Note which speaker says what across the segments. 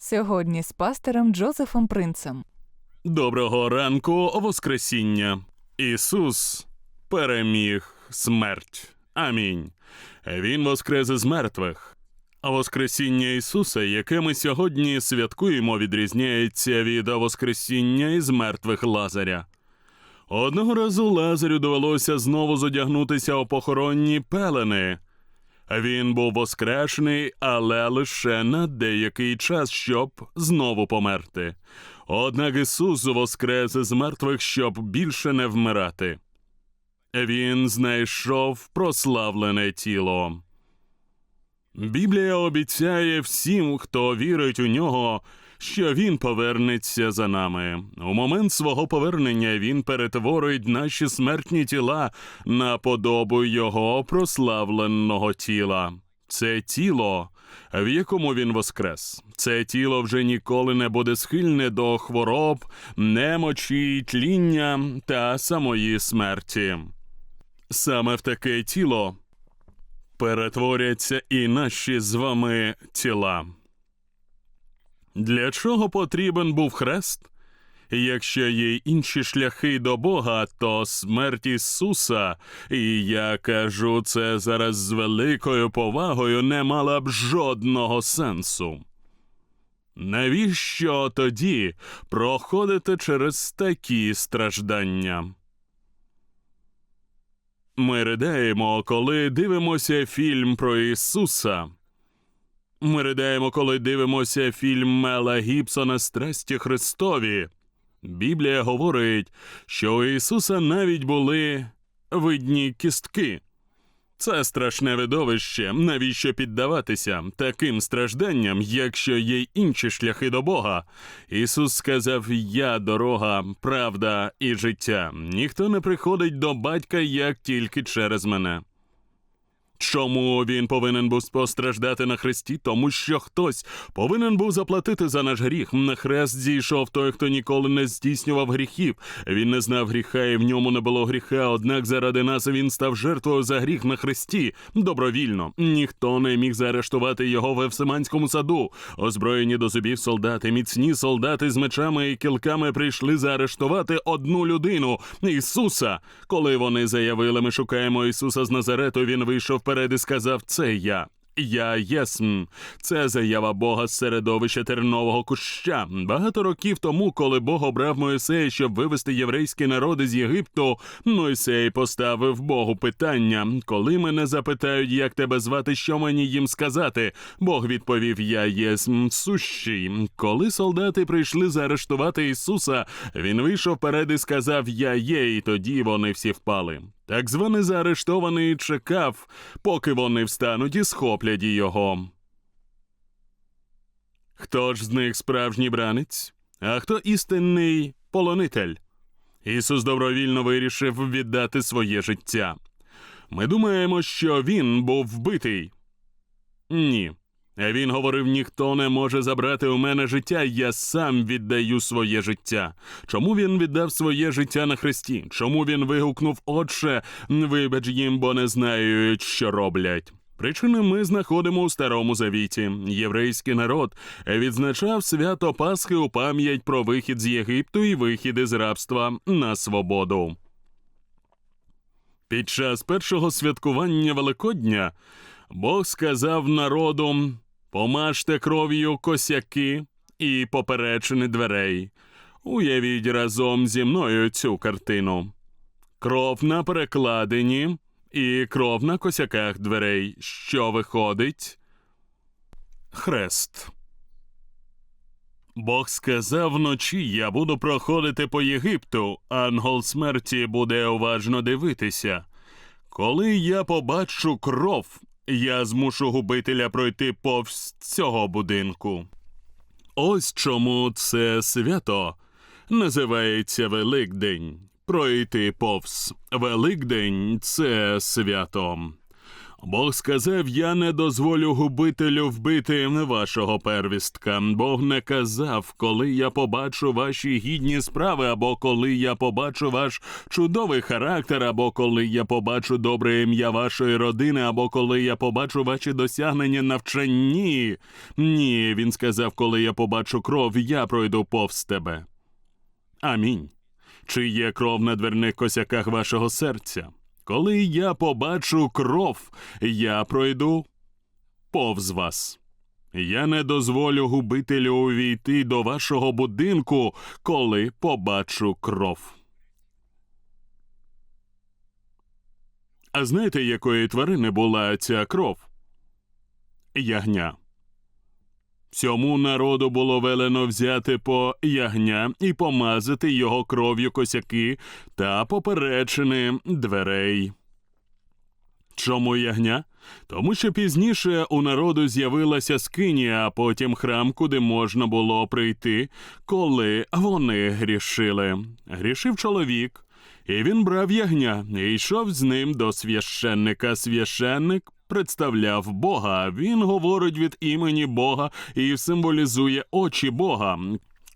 Speaker 1: Сьогодні з пастором Джозефом Принцем.
Speaker 2: Доброго ранку, Воскресіння. Ісус переміг смерть. Амінь. Він воскрес із мертвих. А Воскресіння Ісуса, яке ми сьогодні святкуємо, відрізняється від Воскресіння із мертвих Лазаря. Одного разу Лазарю довелося знову зодягнутися у похоронні пелени. Він був воскрешений, але лише на деякий час, щоб знову померти. Однак Ісус воскрес з мертвих, щоб більше не вмирати. Він знайшов прославлене тіло. Біблія обіцяє всім, хто вірить у нього, що він повернеться за нами. У момент свого повернення він перетворить наші смертні тіла на подобу його прославленого тіла. Це тіло, в якому він воскрес. Це тіло вже ніколи не буде схильне до хвороб, немочі, тління та самої смерті. Саме в таке тіло перетворяться і наші з вами тіла. Для чого потрібен був хрест? Якщо є інші шляхи до Бога, то смерть Ісуса, і я кажу це зараз з великою повагою, не мала б жодного сенсу. Навіщо тоді проходити через такі страждання? Ми ридаємо, коли дивимося фільм про Ісуса. Ми ридаємо, коли дивимося фільм Мела Гібсона Страсті Христові. Біблія говорить, що у Ісуса навіть були видні кістки. Це страшне видовище. Навіщо піддаватися таким стражданням, якщо є інші шляхи до Бога? Ісус сказав: Я дорога, правда і життя. Ніхто не приходить до батька як тільки через мене. Чому він повинен був постраждати на хресті? Тому що хтось повинен був заплатити за наш гріх. На хрест зійшов той, хто ніколи не здійснював гріхів. Він не знав гріха, і в ньому не було гріха. Однак заради нас він став жертвою за гріх на хресті. Добровільно ніхто не міг заарештувати його в Евсиманському саду. Озброєні до зубів солдати, міцні солдати з мечами і кілками прийшли заарештувати одну людину Ісуса. Коли вони заявили, ми шукаємо Ісуса з Назарету, він вийшов вперед і сказав: Це я. Я єсм. Це заява Бога з середовища тернового куща. Багато років тому, коли Бог обрав Моїсея, щоб вивести єврейські народи з Єгипту, Мойсей поставив Богу питання: коли мене запитають, як тебе звати, що мені їм сказати. Бог відповів: Я єсм сущий. Коли солдати прийшли заарештувати Ісуса, він вийшов вперед і сказав: Я є, і тоді вони всі впали. Так званий заарештований чекав, поки вони встануть і схоплять його. Хто ж з них справжній бранець, а хто істинний полонитель? Ісус добровільно вирішив віддати своє життя. Ми думаємо, що він був вбитий. Ні. Він говорив: ніхто не може забрати у мене життя, я сам віддаю своє життя. Чому він віддав своє життя на хресті? Чому він вигукнув Отче, вибач їм, бо не знають, що роблять? Причини ми знаходимо у старому завіті. Єврейський народ відзначав свято Пасхи у пам'ять про вихід з Єгипту і вихід із рабства на свободу. Під час першого святкування Великодня Бог сказав народу помажте кров'ю косяки і поперечини дверей. Уявіть разом зі мною цю картину. Кров на перекладині і кров на косяках дверей. Що виходить? Хрест. Бог сказав вночі я буду проходити по Єгипту, ангел смерті буде уважно дивитися. Коли я побачу кров, я змушу губителя пройти повз цього будинку. Ось чому це свято називається Великдень. Пройти повз Великдень це свято. Бог сказав: Я не дозволю губителю вбити вашого первістка. Бог не казав, коли я побачу ваші гідні справи, або коли я побачу ваш чудовий характер, або коли я побачу добре ім'я вашої родини, або коли я побачу ваші досягнення навчанні. Ні, він сказав, коли я побачу кров, я пройду повз тебе. Амінь. Чи є кров на дверних косяках вашого серця? Коли я побачу кров, я пройду повз вас. Я не дозволю губителю увійти до вашого будинку, коли побачу кров. А знаєте, якої тварини була ця кров? Ягня. Всьому народу було велено взяти по ягня і помазати його кров'ю косяки та поперечини дверей. Чому ягня? Тому що пізніше у народу з'явилася скинія, а потім храм, куди можна було прийти, коли вони грішили. Грішив чоловік, і він брав ягня і йшов з ним до священника. Священник представляв Бога. Він говорить від імені Бога і символізує очі Бога.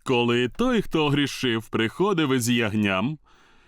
Speaker 2: Коли той, хто грішив, приходив із ягням,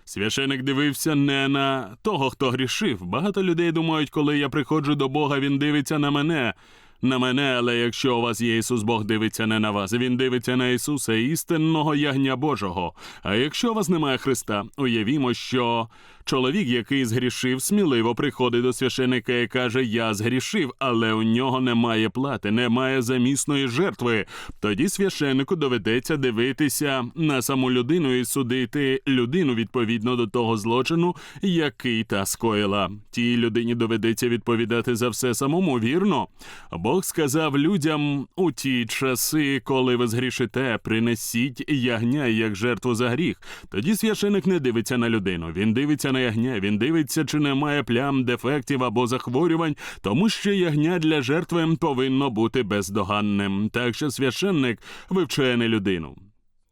Speaker 2: Священик дивився не на того, хто грішив. Багато людей думають, коли я приходжу до Бога, він дивиться на мене. На мене, але якщо у вас є Ісус, Бог дивиться не на вас. Він дивиться на Ісуса, істинного ягня Божого. А якщо у вас немає Христа, уявімо, що чоловік, який згрішив, сміливо приходить до священика і каже: Я згрішив, але у нього немає плати, немає замісної жертви. Тоді священнику доведеться дивитися на саму людину і судити людину відповідно до того злочину, який та скоїла. Тій людині доведеться відповідати за все самому, вірно? Бог сказав людям у ті часи, коли ви згрішите, принесіть ягня як жертву за гріх. Тоді священик не дивиться на людину. Він дивиться на ягня. Він дивиться, чи немає плям, дефектів або захворювань, тому що ягня для жертви повинно бути бездоганним. Так що священник вивчає не людину.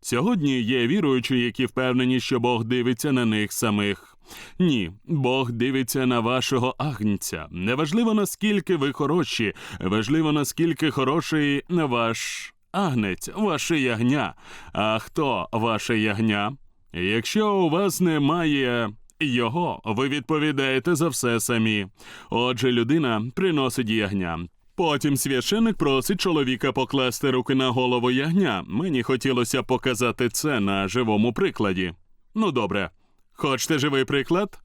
Speaker 2: Сьогодні є віруючі, які впевнені, що Бог дивиться на них самих. Ні, Бог дивиться на вашого агнця. Неважливо наскільки ви хороші, важливо наскільки хороший ваш агнець, ваше ягня. А хто ваше ягня? Якщо у вас немає його, ви відповідаєте за все самі. Отже, людина приносить ягня. Потім священик просить чоловіка покласти руки на голову ягня. Мені хотілося показати це на живому прикладі. Ну, добре. Хочете живий приклад?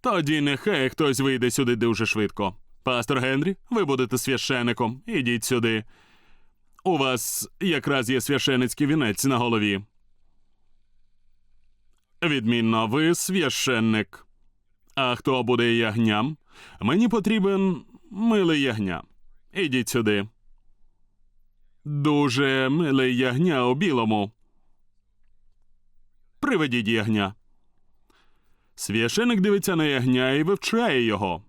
Speaker 2: Тоді нехай хтось вийде сюди дуже швидко. Пастор Генрі, ви будете священиком. Ідіть сюди. У вас якраз є священицький вінець на голові. Відмінно, ви священник. А хто буде ягням? Мені потрібен милий ягня. Ідіть сюди. Дуже милий ягня у білому. Приведіть ягня. Священик дивиться на ягня і вивчає його.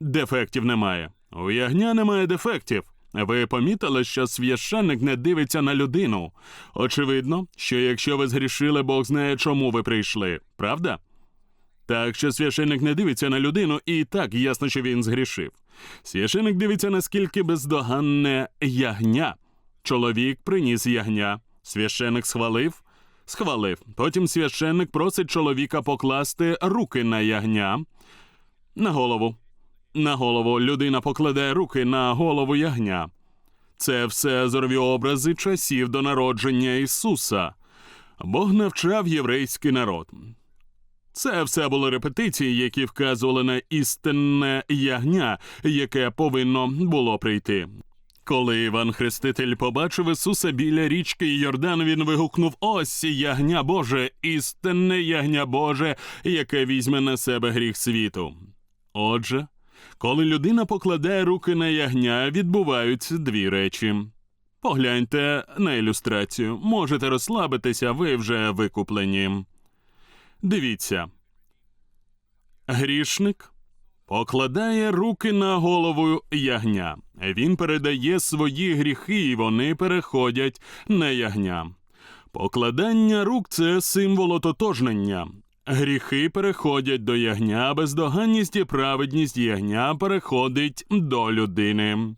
Speaker 2: Дефектів немає. У ягня немає дефектів. Ви помітили, що священник не дивиться на людину. Очевидно, що якщо ви згрішили, Бог знає, чому ви прийшли, правда? Так що священик не дивиться на людину, і так ясно, що він згрішив. Священик дивиться, наскільки бездоганне ягня. Чоловік приніс ягня. Священик схвалив, схвалив. Потім священник просить чоловіка покласти руки на ягня на голову. На голову людина покладе руки на голову ягня. Це все зорові образи часів до народження Ісуса. Бог навчав єврейський народ. Це все були репетиції, які вказували на істинне ягня, яке повинно було прийти. Коли Іван Хреститель побачив Ісуса біля річки Йордан, він вигукнув: Ось ягня Боже, істинне ягня Боже, яке візьме на себе гріх світу. Отже, коли людина покладає руки на ягня, відбуваються дві речі. Погляньте на ілюстрацію. Можете розслабитися, ви вже викуплені. Дивіться. Грішник покладає руки на голову ягня. Він передає свої гріхи, і вони переходять на ягня. Покладання рук це символ ототожнення. Гріхи переходять до ягня, бездоганність і праведність ягня переходить до людини.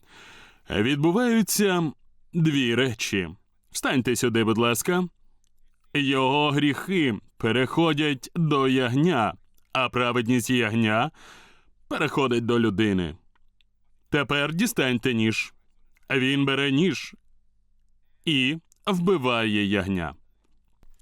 Speaker 2: Відбуваються дві речі. Встаньте сюди, будь ласка. Його гріхи переходять до ягня, а праведність ягня переходить до людини. Тепер дістаньте ніж. Він бере ніж і вбиває ягня.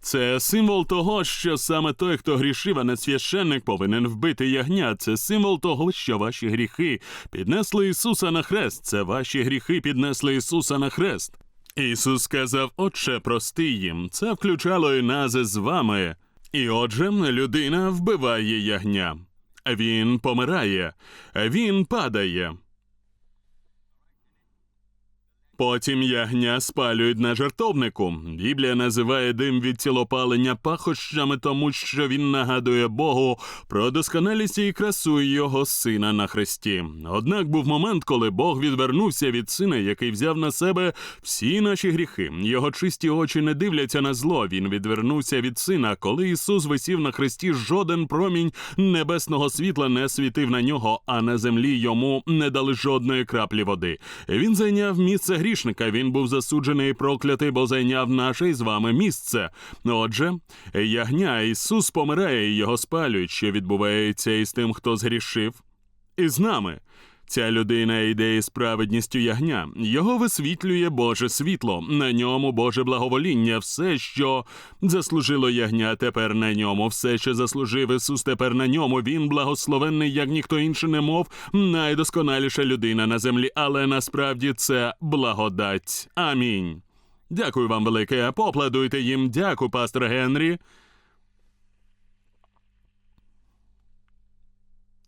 Speaker 2: Це символ того, що саме той, хто грішив, а не священник, повинен вбити ягня. Це символ того, що ваші гріхи піднесли Ісуса на хрест. Це ваші гріхи піднесли Ісуса на хрест. Ісус сказав, Отче, прости їм. Це включало і нас з вами. І отже, людина вбиває ягня. Він помирає, він падає. Потім ягня спалюють на жертовнику. Біблія називає дим від цілопалення пахощами, тому що він нагадує Богу про досконалість і красу його сина на хресті. Однак був момент, коли Бог відвернувся від сина, який взяв на себе всі наші гріхи. Його чисті очі не дивляться на зло. Він відвернувся від сина. Коли Ісус висів на хресті, жоден промінь небесного світла не світив на нього, а на землі йому не дали жодної краплі води. Він зайняв місце грішника. Він був засуджений і проклятий, бо зайняв наше із вами місце. Отже, ягня Ісус помирає і його спалюють, що відбувається із тим, хто згрішив, і з нами. Ця людина йде із ягня. Його висвітлює Боже світло, на ньому Боже благовоління, все, що заслужило ягня, тепер на ньому, все, що заслужив Ісус, тепер на ньому. Він благословенний, як ніхто інший, немов найдосконаліша людина на землі, але насправді це благодать. Амінь. Дякую вам велике. Поплодуйте їм. Дякую, пастор Генрі.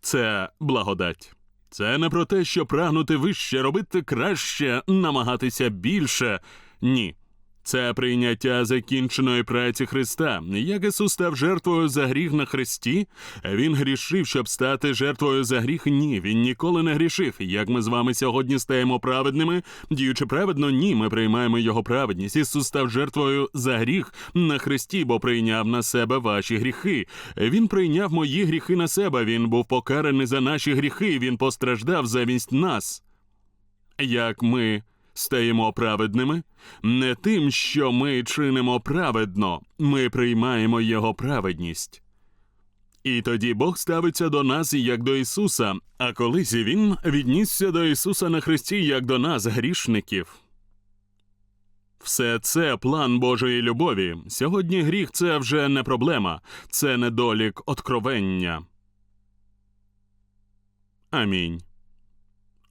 Speaker 2: Це благодать. Це не про те, що прагнути вище, робити краще, намагатися більше. Ні. Це прийняття закінченої праці Христа. Як Ісус став жертвою за гріх на Христі, Він грішив, щоб стати жертвою за гріх. Ні, він ніколи не грішив. Як ми з вами сьогодні стаємо праведними, діючи праведно, ні, ми приймаємо Його праведність. Ісус став жертвою за гріх на Христі, бо прийняв на себе ваші гріхи. Він прийняв мої гріхи на себе. Він був покараний за наші гріхи. Він постраждав замість нас. Як ми стаємо праведними? Не тим, що ми чинимо праведно, ми приймаємо Його праведність. І тоді Бог ставиться до нас як до Ісуса, а колись Він віднісся до Ісуса на Христі як до нас, грішників. Все це план Божої любові. Сьогодні гріх це вже не проблема, це недолік откровення. Амінь.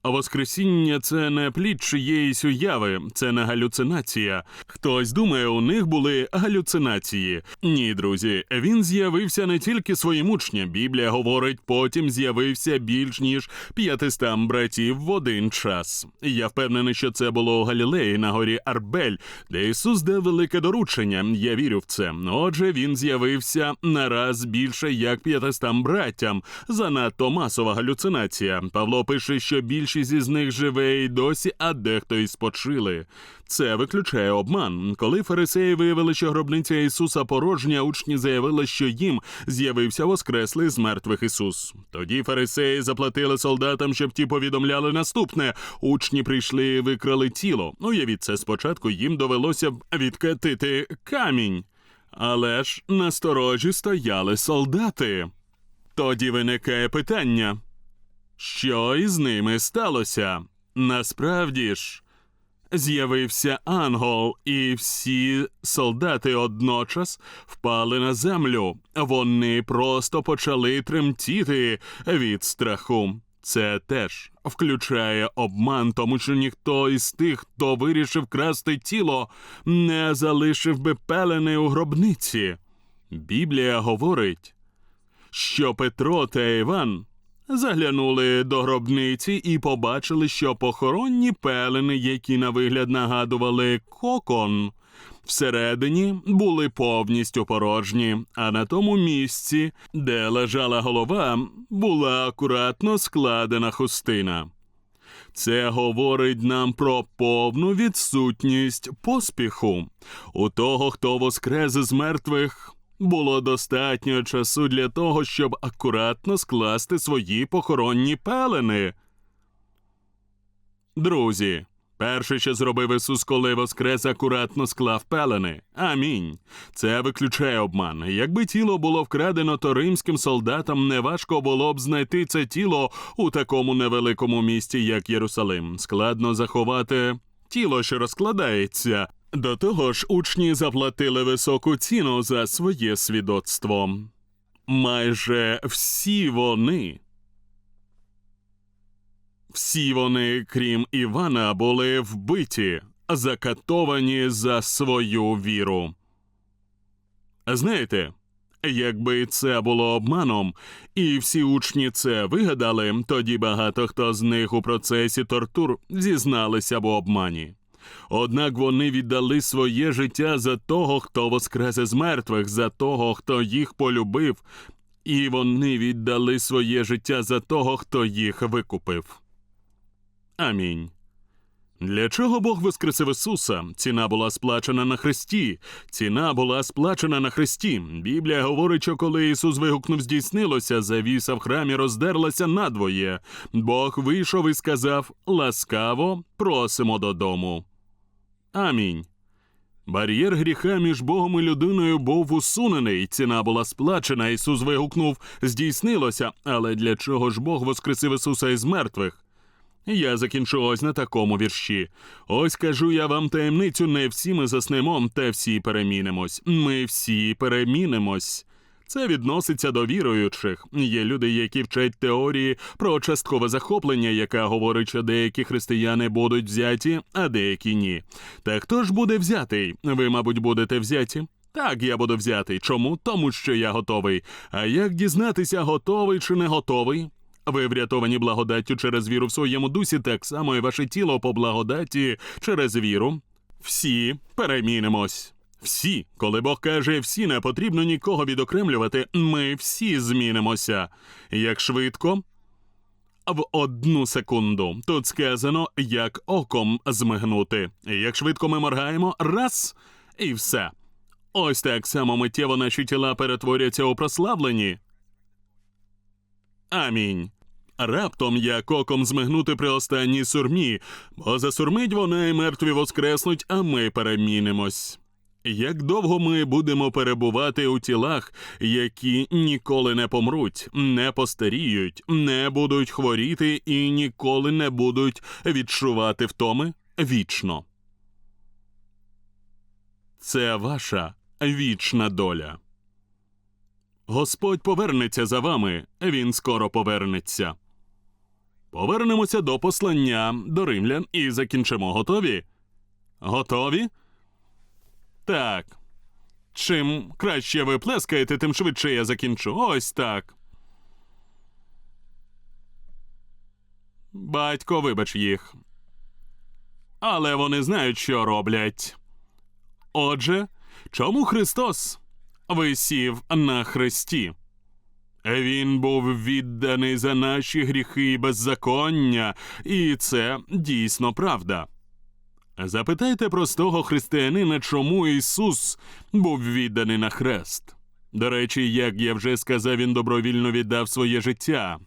Speaker 2: А Воскресіння це не плід чиєїсь уяви, це не галюцинація. Хтось думає, у них були галюцинації. Ні, друзі, він з'явився не тільки своїм учням. Біблія говорить, потім з'явився більш ніж п'ятистам братів в один час. Я впевнений, що це було у Галілеї на горі Арбель, де Ісус дав велике доручення. Я вірю в це. Отже, він з'явився нараз більше як п'ятистам братям. Занадто масова галюцинація. Павло пише, що більшість із них живе і досі, а дехто і спочили. Це виключає обман. Коли фарисеї виявили, що гробниця Ісуса порожня, учні заявили, що їм з'явився воскреслий з мертвих Ісус. Тоді фарисеї заплатили солдатам, щоб ті повідомляли наступне: учні прийшли і викрали тіло. Уявіть це спочатку їм довелося б відкатити камінь. Але ж насторожі стояли солдати. Тоді виникає питання. Що із ними сталося? Насправді ж, з'явився ангел, і всі солдати одночас впали на землю. Вони просто почали тремтіти від страху. Це теж включає обман, тому що ніхто із тих, хто вирішив красти тіло, не залишив би пелени у гробниці. Біблія говорить, що Петро та Іван заглянули до гробниці і побачили, що похоронні пелени, які на вигляд нагадували кокон, всередині були повністю порожні, а на тому місці, де лежала голова, була акуратно складена хустина. Це говорить нам про повну відсутність поспіху. У того, хто воскрес з мертвих, було достатньо часу для того, щоб акуратно скласти свої похоронні пелени. Друзі, перше, що зробив Ісус, коли воскрес, акуратно склав пелени. Амінь. Це виключає обман. Якби тіло було вкрадено, то римським солдатам неважко було б знайти це тіло у такому невеликому місті, як Єрусалим. Складно заховати тіло, що розкладається. До того ж, учні заплатили високу ціну за своє свідоцтво. Майже всі вони. Всі вони, крім Івана, були вбиті, закатовані за свою віру. Знаєте, якби це було обманом, і всі учні це вигадали, тоді багато хто з них у процесі тортур зізналися б у обмані. Однак вони віддали своє життя за того, хто воскрес із мертвих, за того, хто їх полюбив, і вони віддали своє життя за того, хто їх викупив. Амінь. Для чого Бог воскресив Ісуса? Ціна була сплачена на Христі. Ціна була сплачена на Христі. Біблія говорить, що коли Ісус вигукнув здійснилося, завіса в храмі роздерлася надвоє. Бог вийшов і сказав: ласкаво просимо додому. Амінь. Бар'єр гріха між Богом і людиною був усунений. Ціна була сплачена. Ісус вигукнув здійснилося. Але для чого ж Бог воскресив Ісуса із мертвих? Я закінчу ось на такому вірші. Ось кажу я вам таємницю, не всі ми заснемо, та всі перемінимось. Ми всі перемінимось. Це відноситься до віруючих. Є люди, які вчать теорії про часткове захоплення, яка говорить, що деякі християни будуть взяті, а деякі ні. Та хто ж буде взятий? Ви, мабуть, будете взяті? Так, я буду взятий. Чому? Тому що я готовий. А як дізнатися, готовий чи не готовий? Ви врятовані благодаттю через віру в своєму дусі, так само і ваше тіло по благодаті через віру. Всі перемінимось. Всі, коли Бог каже, всі не потрібно нікого відокремлювати, ми всі змінимося. Як швидко? В одну секунду. Тут сказано, як оком змигнути. Як швидко ми моргаємо, раз і все. Ось так само миттєво наші тіла перетворяться у прославлені. Амінь. Раптом як оком змигнути при останній сурмі, бо засурмить вона і мертві воскреснуть, а ми перемінимось. Як довго ми будемо перебувати у тілах, які ніколи не помруть, не постаріють, не будуть хворіти і ніколи не будуть відчувати втоми вічно. Це ваша вічна доля. Господь повернеться за вами, він скоро повернеться. Повернемося до послання до римлян і закінчимо. Готові? Готові? Так. Чим краще ви плескаєте, тим швидше я закінчу. Ось так. Батько, вибач їх. Але вони знають, що роблять. Отже, чому Христос висів на хресті? Він був відданий за наші гріхи і беззаконня, і це дійсно правда. Запитайте простого християнина, чому Ісус був відданий на хрест. До речі, як я вже сказав, він добровільно віддав своє життя.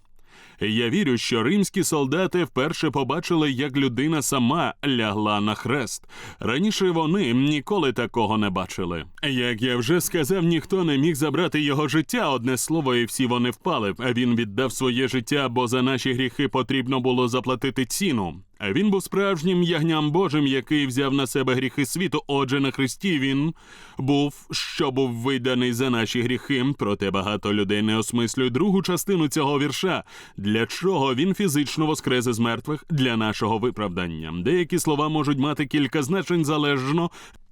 Speaker 2: Я вірю, що римські солдати вперше побачили, як людина сама лягла на хрест. Раніше вони ніколи такого не бачили. Як я вже сказав, ніхто не міг забрати його життя, одне слово, і всі вони впали. А він віддав своє життя, бо за наші гріхи потрібно було заплатити ціну. Він був справжнім ягням Божим, який взяв на себе гріхи світу. Отже, на Христі він був, що був виданий за наші гріхи. Проте багато людей не осмислюють другу частину цього вірша. Для чого він фізично воскрес із мертвих для нашого виправдання? Деякі слова можуть мати кілька значень залежно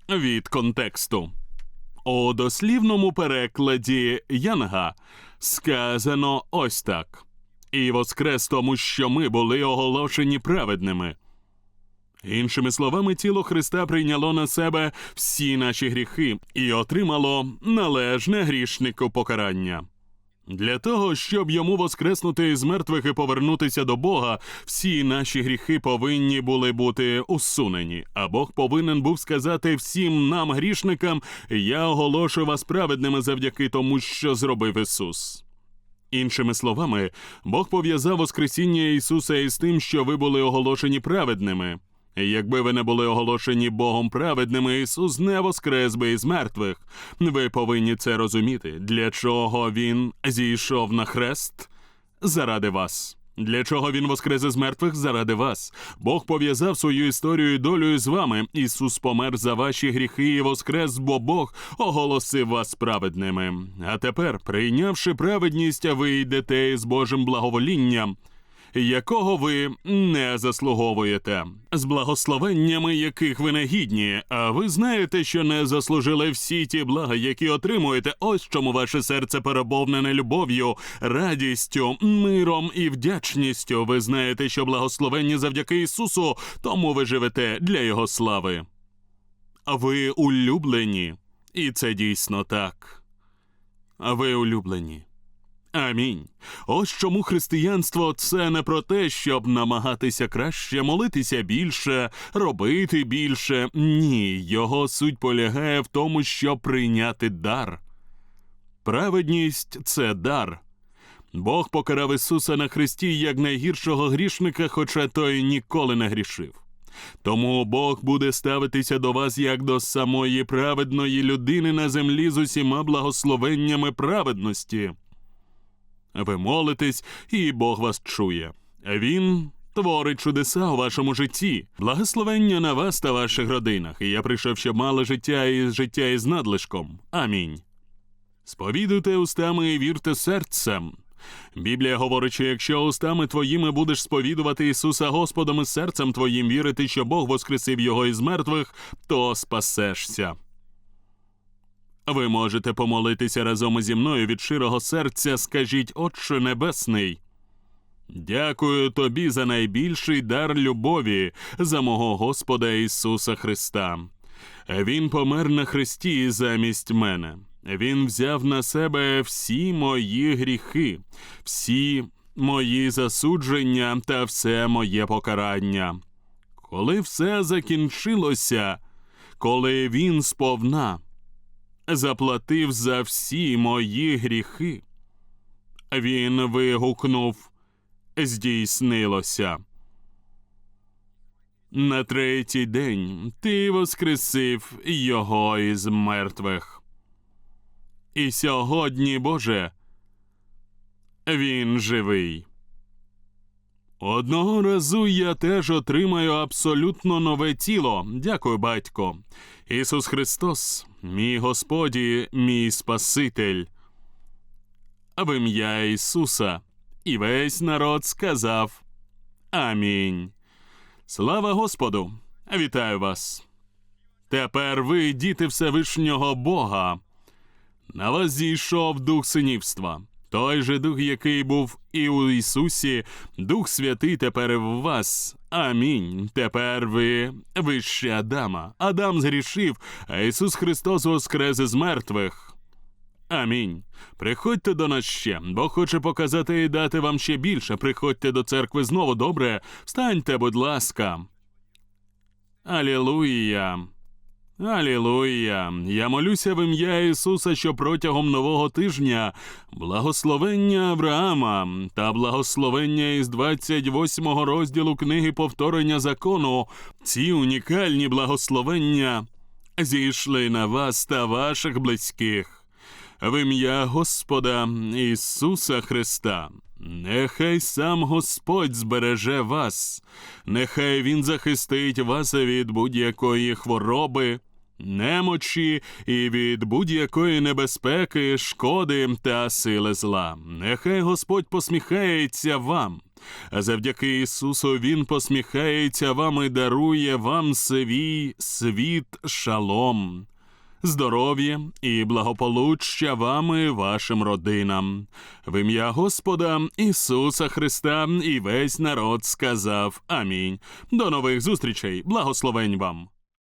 Speaker 2: від контексту. У дослівному перекладі Янга сказано ось так. І воскрес тому, що ми були оголошені праведними. Іншими словами, тіло Христа прийняло на себе всі наші гріхи і отримало належне грішнику покарання. Для того, щоб йому воскреснути із мертвих і повернутися до Бога, всі наші гріхи повинні були бути усунені. А Бог повинен був сказати всім нам, грішникам, я оголошую вас праведними завдяки тому, що зробив Ісус. Іншими словами, Бог пов'язав Воскресіння Ісуса із тим, що ви були оголошені праведними. І Якби ви не були оголошені Богом праведними, Ісус не воскрес би із мертвих. Ви повинні це розуміти. Для чого Він зійшов на хрест? Заради вас. Для чого він воскрес із мертвих? Заради вас. Бог пов'язав свою історію і долю з вами. Ісус помер за ваші гріхи і воскрес, бо Бог оголосив вас праведними. А тепер, прийнявши праведність, ви йдете із Божим благоволінням якого ви не заслуговуєте, з благословеннями яких ви не гідні. А ви знаєте, що не заслужили всі ті блага, які отримуєте. Ось чому ваше серце переповнене любов'ю, радістю, миром і вдячністю. Ви знаєте, що благословенні завдяки Ісусу, тому ви живете для Його слави. А ви улюблені, і це дійсно так. А ви улюблені. Амінь. Ось чому християнство це не про те, щоб намагатися краще, молитися більше, робити більше. Ні, його суть полягає в тому, щоб прийняти дар. Праведність це дар. Бог покарав Ісуса на хресті як найгіршого грішника, хоча той ніколи не грішив. Тому Бог буде ставитися до вас як до самої праведної людини на землі з усіма благословеннями праведності. Ви молитесь, і Бог вас чує. Він творить чудеса у вашому житті, благословення на вас та ваших родинах. І я прийшов, щоб мали життя і життя із надлишком. Амінь. Сповідуйте устами і вірте серцем. Біблія говорить, що якщо устами твоїми будеш сповідувати Ісуса Господом і серцем твоїм вірити, що Бог воскресив його із мертвих, то спасешся. Ви можете помолитися разом зі мною від широго серця, скажіть, Отче Небесний. Дякую тобі за найбільший дар любові, за мого Господа Ісуса Христа. Він помер на хресті замість мене. Він взяв на себе всі мої гріхи, всі мої засудження та все моє покарання. Коли все закінчилося, коли він сповна заплатив за всі мої гріхи. Він вигукнув здійснилося. На третій день ти воскресив його із мертвих. І сьогодні, Боже, він живий. Одного разу я теж отримаю абсолютно нове тіло. Дякую, батько. Ісус Христос, мій Господі, мій Спаситель. В ім'я Ісуса, і весь народ сказав Амінь. Слава Господу! Вітаю вас! Тепер ви, діти Всевишнього Бога. На вас зійшов дух синівства. Той же дух, який був і у Ісусі, Дух Святий тепер в вас. Амінь. Тепер ви вище Адама. Адам згрішив, а Ісус Христос воскрес із мертвих. Амінь. Приходьте до нас ще, Бог хоче показати і дати вам ще більше. Приходьте до церкви знову добре. Встаньте, будь ласка. Алілуя. Алілуя! Я молюся в ім'я Ісуса, що протягом нового тижня благословення Авраама та благословення із 28 розділу книги повторення закону, ці унікальні благословення зійшли на вас та ваших близьких. В ім'я Господа Ісуса Христа. Нехай сам Господь збереже вас, нехай Він захистить вас від будь-якої хвороби, немочі і від будь-якої небезпеки, шкоди та сили зла. Нехай Господь посміхається вам. А завдяки Ісусу Він посміхається вам і дарує вам свій світ шалом здоров'я і благополуччя вам і вашим родинам. В ім'я Господа Ісуса Христа і весь народ сказав Амінь. До нових зустрічей, благословень вам.